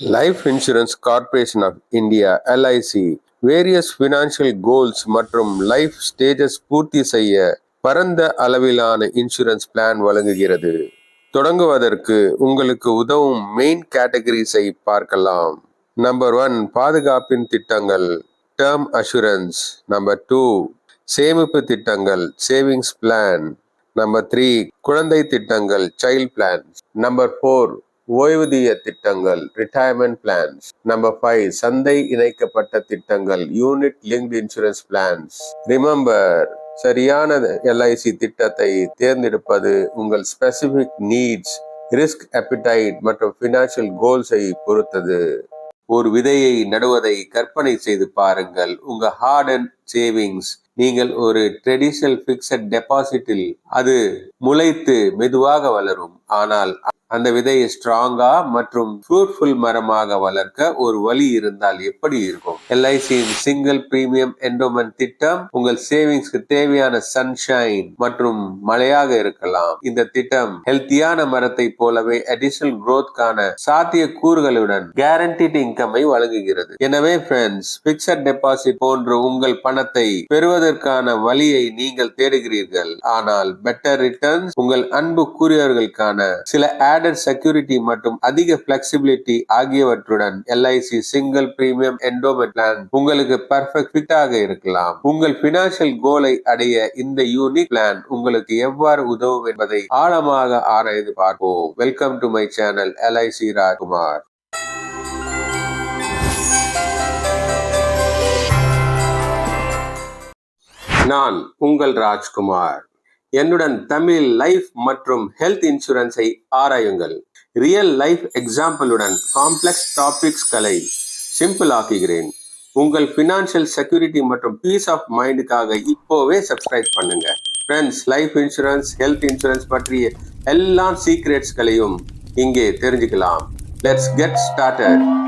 Life insurance corporation of India LIC various financial goals மற்றும் life stages பூர்த்தி செய்ய பரந்த அளவிலான இன்சூரன்ஸ் பிளான் வழங்குகிறது. தொடங்குவதற்கு உங்களுக்கு உதவும் மெயின் கேட்டகரிஸை பார்க்கலாம். நம்பர் ஒன் பாதுகாப்பின் திட்டங்கள். டேர்ம் அஷூரன்ஸ் நம்பர் டூ சேமிப்பு திட்டங்கள். சேவிங்ஸ் பிளான் நம்பர் த்ரீ குழந்தை திட்டங்கள். சைல்ட் பிளான் நம்பர் ஃபோர் ஓய்வூதிய திட்டங்கள் ரிட்டையர்மெண்ட் பிளான்ஸ் நம்பர் ஃபைவ் சந்தை இணைக்கப்பட்ட திட்டங்கள் unit linked insurance plans remember சரியான எல்ஐசி திட்டத்தை தேர்ந்தெடுப்பது உங்கள் ஸ்பெசிபிக் நீட்ஸ் ரிஸ்க் அப்பிடைட் மற்றும் ஃபினான்ஷியல் கோல்ஸை பொறுத்தது. ஒரு விதையை நடுவதை கற்பனை செய்து பாருங்கள். உங்க ஹார்ட் அண்ட் சேவிங்ஸ் நீங்கள் ஒரு ட்ரெடிஷனல் பிக்சட் டெபாசிட்டில் அது முளைத்து மெதுவாக வளரும். ஆனால் அந்த விதையை ஸ்ட்ராங்கா மற்றும் ஃப்ரூட்ஃபுல் மரமாக வளர்க்க ஒரு வழி இருந்தால் எப்படி இருக்கும்? எல்ஐசியின் சிங்கிள் பிரீமியம் என்டோமெண்ட் திட்டம் உங்கள் சேவிங்ஸ்க்கு தேவையான சன்ஷைன் மற்றும் மழையாக இருக்கலாம். இந்த திட்டம் ஹெல்த்தியான மரத்தை போலவே அடிஷனல் growthக்கான சாத்திய கூறுகளுடன் கேரண்டிட் இன்கமை வழங்குகிறது. எனவே ஃப்ரெண்ட்ஸ் பிக்சட் டெபாசிட் போன்ற உங்கள் பணத்தை பெறுவதற்கான வழியை நீங்கள் தேடுகிறீர்கள். ஆனால் பெட்டர் ரிட்டர்ன்ஸ் உங்கள் அன்பு கூறியவர்களுக்கான சில ஆடட் செக்யூரிட்டி மற்றும் அதிக பிளெக்சிபிலிட்டி ஆகியவற்றுடன் LIC single premium endowment plan உங்களுக்கு பர்ஃபெக்ட் ஃபிட் ஆக இருக்கலாம். உங்கள் பினான்சியல் கோலை அடைய இந்த யூனிக் பிளான் உங்களுக்கு எவ்வாறு உதவும் என்பதை ஆழமாக ஆராய்ந்து பார்ப்போம். Welcome to my channel LIC Rajkumar. நான் உங்கள் ராஜ்குமார். என்னுடன் தமிழ் லைஃப் மற்றும் ஹெல்த் இன்சூரன்ஸை ஆராயுங்கள். ரியல் லைஃப் எக்ஸாம்பிளுடன் காம்ப்ளெக்ஸ் டாபிக்ஸ்களை சிம்பிள் ஆக்குகிறேன். உங்கள் ஃபினான்ஷியல் செக்யூரிட்டி மற்றும் பீஸ் ஆஃப் மைண்டுக்காக இப்போவே சப்ஸ்கிரைப் பண்ணுங்க. Friends life insurance health insurance பற்றிய எல்லா சீக்ரெட்ஸ்களையும் இங்கே தெரிஞ்சுக்கலாம். லெட்ஸ் கெட் ஸ்டார்டட்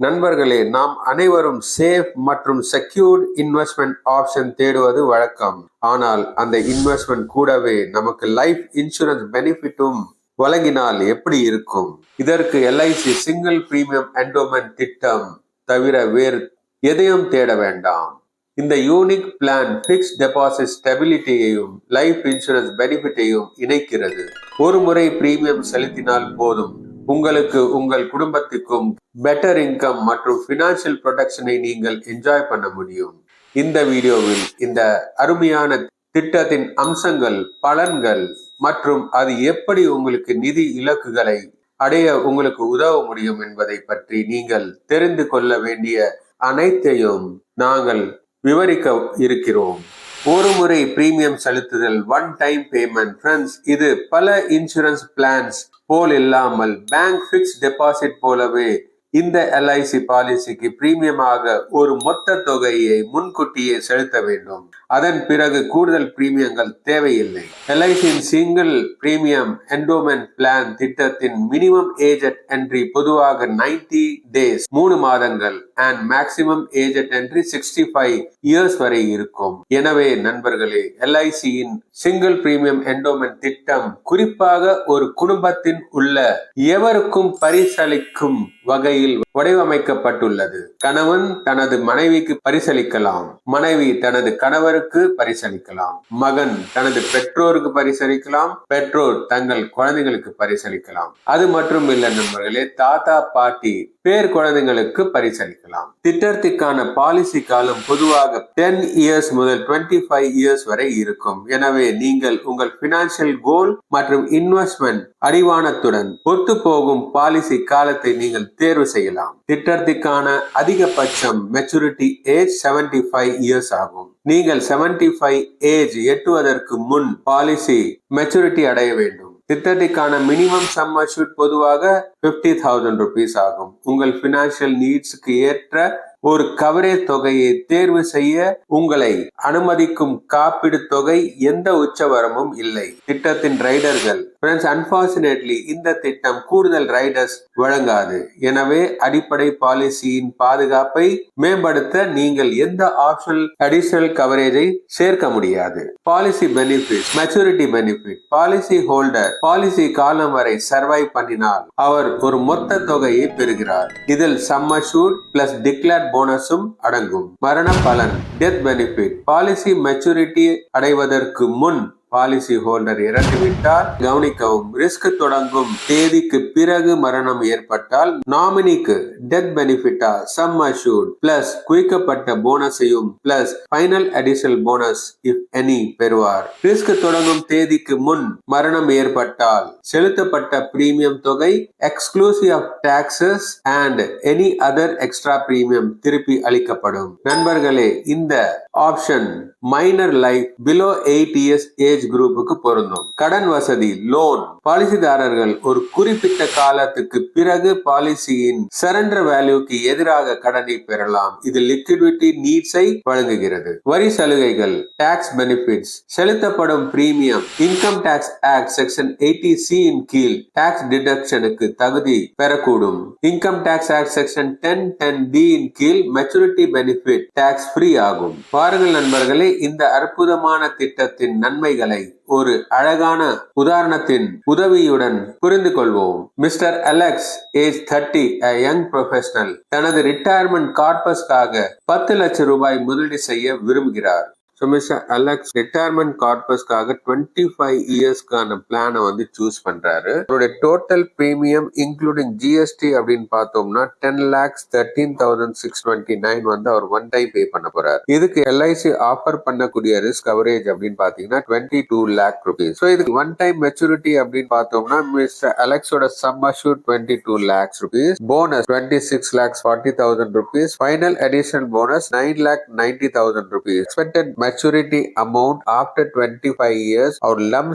நண்பர்களே நாம் அனைவரும் சேஃப் மற்றும் செக்யூர்ட் இன்வெஸ்ட்மெண்ட் ஆப்ஷன் தேடுவது வழக்கம். ஆனால் அந்த இன்வெஸ்ட்மெண்ட் கூடவே நமக்கு லைஃப் இன்சூரன்ஸ் பெனிஃபிட்டும் வழங்கினால் எப்படி இருக்கும்? இதற்கு எல்ஐசி சிங்கிள் பிரீமியம் என்டோமெண்ட் திட்டம் தவிர வேறு எதையும் தேட வேண்டாம். இந்த யூனிக் பிளான் பிக்ஸ் டெபாசிட் ஸ்டெபிலிட்டியையும் லைஃப் இன்சூரன்ஸ் பெனிஃபிட்டையும் இணைக்கிறது. ஒரு முறை பிரீமியம் செலுத்தினால் போதும். உங்களுக்கு உங்கள் குடும்பத்துக்கும் பெட்டர் இன்கம் மற்றும் ஃபினான்ஷியல் ப்ரொடெக்ஷனை நீங்கள் என்ஜாய் பண்ண முடியும். இந்த வீடியோவில் இந்த அருமையான திட்டத்தின் அம்சங்கள் பலன்கள் மற்றும் அது எப்படி உங்களுக்கு நிதி இலக்குகளை அடைய உங்களுக்கு உதவ முடியும் என்பதை பற்றி நீங்கள் தெரிந்து கொள்ள வேண்டிய அனைத்தையும் நாங்கள் விவரிக்க இருக்கிறோம். ஒரு முறை பிரீமியம் செலுத்துதல் ஒன் டைம் பேமெண்ட் ஃப்ரெண்ட்ஸ் இது பல இன்சூரன்ஸ் பிளான்ஸ் போல் இல்லாமல் பேங்க் ஃபிக்ஸ் டெபாசிட் போலவே இந்த எல்ஐசி பாலிசிக்கு பிரீமியமாக ஒரு மொத்த தொகையை முன்கூட்டியே செலுத்த வேண்டும். அதன் பிறகு கூடுதல் பிரீமியங்கள் தேவையில்லை. எல்ஐசியின் சிங்கிள் பிரீமியம் என்டோமென்ட் பிளான் திட்டத்தின் மினிமம் ஏஜெட் என்ட்ரி பொதுவாக 90 டேஸ் மூணு மாதங்கள் and maximum age at entry sixty five years வரை இருக்கும். எனவே நண்பர்களே எல்ஐசியின் சிங்கிள் பிரீமியம் என்டோமென்ட் திட்டம் குறிப்பாக ஒரு குடும்பத்தின் உள்ள எவருக்கும் பரிசளிக்கும் வகையில் வடிவமைக்கப்பட்டுள்ளது. கணவன் தனது மனைவிக்கு பரிசளிக்கலாம். மனைவி தனது கணவருக்கு பரிசளிக்கலாம். மகன் தனது பெற்றோருக்கு பரிசளிக்கலாம். பெற்றோர் தங்கள் குழந்தைகளுக்கு பரிசளிக்கலாம். அது மட்டும் இல்ல நண்பர்களே தாத்தா பாட்டி பேர் குழந்தைங்களுக்கு பரிசளிக்கலாம். திட்டத்திற்கான பாலிசி காலம் பொதுவாக டென் இயர்ஸ் முதல் டுவெண்ட்டி ஃபைவ் இயர்ஸ் வரை இருக்கும். எனவே நீங்கள் உங்கள் பினான்சியல் கோல் மற்றும் இன்வெஸ்ட்மெண்ட் அடிவானத்துடன் ஒத்து போகும் பாலிசி காலத்தை நீங்கள் தேர்வு செய்யலாம். திட்டத்திற்கான அதிகபட்சம் மெச்சூரிட்டி ஏஜ் 75 ஃபைவ் இயர்ஸ் ஆகும். நீங்கள் 75 ஃபைவ் ஏஜ் எட்டுவதற்கு முன் பாலிசி மெச்சூரிட்டி அடைய வேண்டும். திட்டத்திற்கான மினிமம் சம் அஷ்யூட் பொதுவாக பிப்டி தௌசண்ட் ருபீஸ் ஆகும். உங்கள் பினான்சியல் நீட்ஸுக்கு ஏற்ற ஒரு கவரேஜ் தொகையை தேர்வு செய்ய உங்களை அனுமதிக்கும் காப்பீடு தொகை எந்த உச்சவரமும் இல்லை. திட்டத்தின் ரைடர்கள் ஃப்ரெண்ட்ஸ் அன்பார்ச்சுனேட்லி இந்த திட்டம் கூடுதல் ரைடர்ஸ் வழங்காது. எனவே அடிப்படை பாலிசியின் பாதுகாப்பை மேம்படுத்த நீங்கள் எந்த ஆப்ஷனல் அடிஷனல் கவரேஜை சேர்க்க முடியாது. Policy benefit maturity benefit policy holder policy காலம் வரை சர்வை பண்ணினால் அவர் ஒரு மொத்த தொகையை பெறுகிறார். இதில் சம்மஷூட் பிளஸ் டிக்ளேர் போனஸும் அடங்கும். மரண பலன் டெத் பெனிஃபிட் பாலிசி மெச்சூரிட்டி அடைவதற்கு முன் பாலிசி ஹோல்டர் இறந்துவிட்டால் கவனிக்கவும் ரிஸ்க் தொடங்கும். தேதிக்கு பிறகு மரணம் ஏற்பட்டால் நாமினிக்கு டெத் பெனிஃபிட்டா சம் அஷூர்ட் பிளஸ் குவிக்கப்பட்ட போனஸையும் plus final additional bonus if any பெறுவார். ரிஸ்க் தொடங்கும் தேதிக்கு முன் மரணம் ஏற்பட்டால் செலுத்தப்பட்ட பிரீமியம் தொகை exclusive of taxes and any other extra premium திருப்பி அளிக்கப்படும். நண்பர்களே இந்த option minor life below eight years age குரூப்புக்கு பொருந்தும். கடன் வசதி லோன் பாலிசிதாரர்கள் ஒரு குறிப்பிட்ட காலத்துக்கு பிறகு பாலிசியின் சரண்டர் வேல்யூக்கு எதிராக கடனை பெறலாம். இது லிக்விடிட்டி நீட்ஸை வழங்குகிறது. வரி சலுகைகள் டாக்ஸ் பெனிஃபிட்ஸ் செலுத்தப்படும் premium income tax act section eighty C in கீழ் டாக்ஸ் டிடக்ஷனுக்கு தகுதி பெறக்கூடும். Income tax act section ten ten D in கீழ் மெச்சூரிட்டி பெனிஃபிட் டாக்ஸ் ஃப்ரீ ஆகும். பாருங்கள் நண்பர்களே இந்த அற்புதமான திட்டத்தின் நன்மைகளை ஒரு அழகான உதாரணத்தின் உதவியுடன் புரிந்து கொள்வோம். Mister Alex age thirty young professional தனது ரிட்டையர்மெண்ட் கார்பஸ்க்காக பத்து லட்சம் ரூபாய் முதலீடு செய்ய விரும்புகிறார். ஸோ மிஸ்டர் அலெக்ஸ் ரிட்டையர்மெண்ட் கார்பஸ்க்காக டுவெண்ட்டி ஃபைவ் இயர்ஸ்க்கான பிளானை வந்து சூஸ் பண்றாரு. அவருடைய டோட்டல் ப்ரீமியம் இன்க்ளூடிங் ஜிஎஸ்டி அப்படின்னு பார்த்தோம்னா ten lakhs thirteen thousand six twenty nine வந்து அவர் ஒன் டைம் பே பண்ண போறாரு. இதுக்கு எல்ஐசி ஆஃபர் பண்ணக்கூடிய ரிஸ்க் கவரேஜ் அப்படின்னு பாத்தீங்கன்னா twenty two lakh rupees so இதுக்கு ஒன் டைம் மெச்சூரிட்டி அப்படின்னு பார்த்தோம்னா mister அலெக்ஸோட sum assure twenty two lakhs rupees bonus twenty six lakhs forty thousand rupees final additional bonus nine lakh ninety thousand rupees expected maturity amount after twenty five years அவர் lump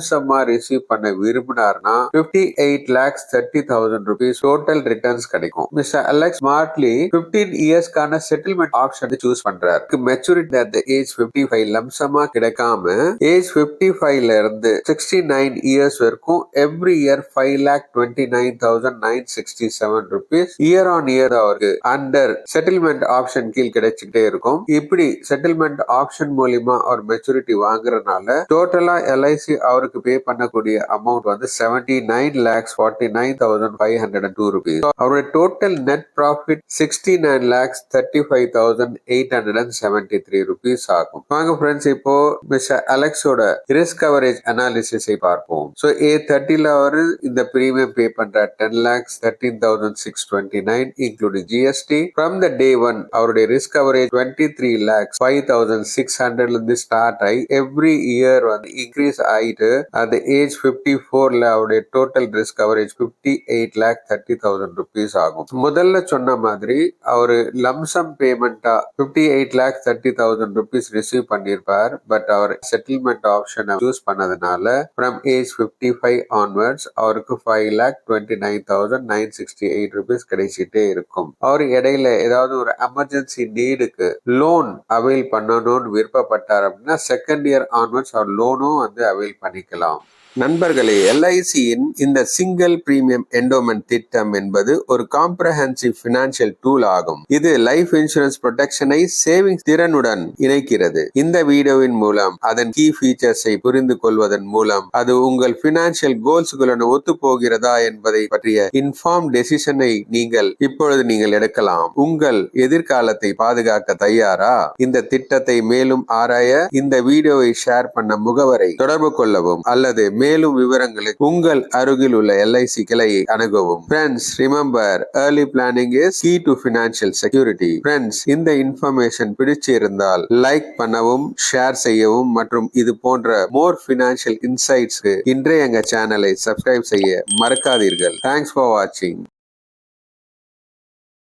receive பண்ண விரும்பினார்னா fifty eight lakhs thirty thousand rupees total returns கிடைக்கும் mister Alex smartly fifteen இயர்ஸ்க்கான settlement option choose பண்றாரு. Maturity at age fifty five லம்சமா கிடைக்காம age fifty ஃபைவ்ல இருந்து sixty nine years வரைக்கும் every year five lakh twenty nine thousand nine sixty seven rupees year on year அவருக்கு under settlement option கீழ் கிடைச்சிக்கிட்டே இருக்கும். இப்படி செட்டில்மெண்ட் ஆப்ஷன் மூலியமா அவர் மெச்சூரிட்டி வாங்குறதுனால டோட்டலா எல்ஐசி அவருக்கு பே பண்ணக்கூடிய அமௌண்ட் வந்து seventy nine lakhs forty nine thousand five hundred and two rupees அவருடைய total net profit sixty nine lakhs thirty five thousand eight hundred and seventy three rupees ஆகும். வாங்க friends இப்போ மிஸ்டர் அலெக்ஸோட ரிஸ்க் கவரேஜ் அனாலிசிஸை பார்ப்போம். So ஏ தேர்ட்டில அவர் இந்த பிரீமியம் பே பண்ற ten lakhs thirteen thousand six twenty nine including GST from the day one அவருடைய risk coverage twenty three lakhs five thousand six hundred இருந்து ஸ்டார்ட் ஆகி எவ்ரி இயர் வந்து இன்க்ரீஸ் ஆயிட்டு அந்த ஏஜ் பிப்டி ஃபோர்ல அவருடைய total risk coverage fifty eight lakh thirty thousand rupees ஆகும். முதல்ல சொன்ன மாதிரி அவரு lump sum பேமெண்டா fifty eight lakh thirty thousand rupees receive பண்ணியிருப்பார். பட் அவர் செட்டில்மெண்ட் ஆப்ஷனை சூஸ் பண்ணதுனால from age fifty five onwards அவருக்கு five lakh twenty nine thousand nine sixty eight rupees கிடைச்சிட்டே இருக்கும். அவர் இடையில ஏதாவது ஒரு எமர்ஜென்சி நீடுக்கு லோன் அவைல் பண்ணணும்னு விருப்பப்பட்டார் அப்படின்னா செகண்ட் இயர் ஆன்வர்ட்ஸ் அவர் லோனும் வந்து அவைல் பண்ணிக்கலாம். நண்பர்களே எல்ஐசியின் இந்த சிங்கிள் பிரீமியம் என்டோமெண்ட் திட்டம் என்பது ஒரு காம்ப்ரஹென்சிவ் பினான்சியல் டூல் ஆகும். இது லைஃப் இன்சூரன்ஸ் ப்ரொடெக்ஷனை சேவிங்ஸ் திறனுடன் இணைக்கிறது. இந்த வீடியோவின் மூலம் அதன் கீ ஃபீச்சர்ஸை புரிந்து கொள்வதன் மூலம் அது உங்கள் பினான்சியல் கோல்ஸுகளுடன் ஒத்து போகிறதா என்பதை பற்றிய இன்ஃபார்ம் டெசிஷனை நீங்கள் இப்பொழுது நீங்கள் எடுக்கலாம். உங்கள் எதிர்காலத்தை பாதுகாக்க தயாரா? இந்த திட்டத்தை மேலும் ஆராய இந்த வீடியோவை ஷேர் பண்ண முகவரை தொடர்பு கொள்ளவும் அல்லது மேலும் விவரங்களுக்கு உங்கள் அருகில் உள்ள எல்ஐசி கிளையை அணுகவும். Friends remember early planning is key to financial security friends இந்த இன்ஃபர்மேஷன் பிடிச்சிருந்தால் லைக் பண்ணவும் ஷேர் செய்யவும் மற்றும் இது போன்ற மோர் பினான்சியல் இன்சைட்ஸ்க்கு இன்றைய எங்க சேனலை சப்ஸ்கிரைப் செய்ய மறக்காதீர்கள். தேங்க்ஸ் ஃபார் வாட்சிங்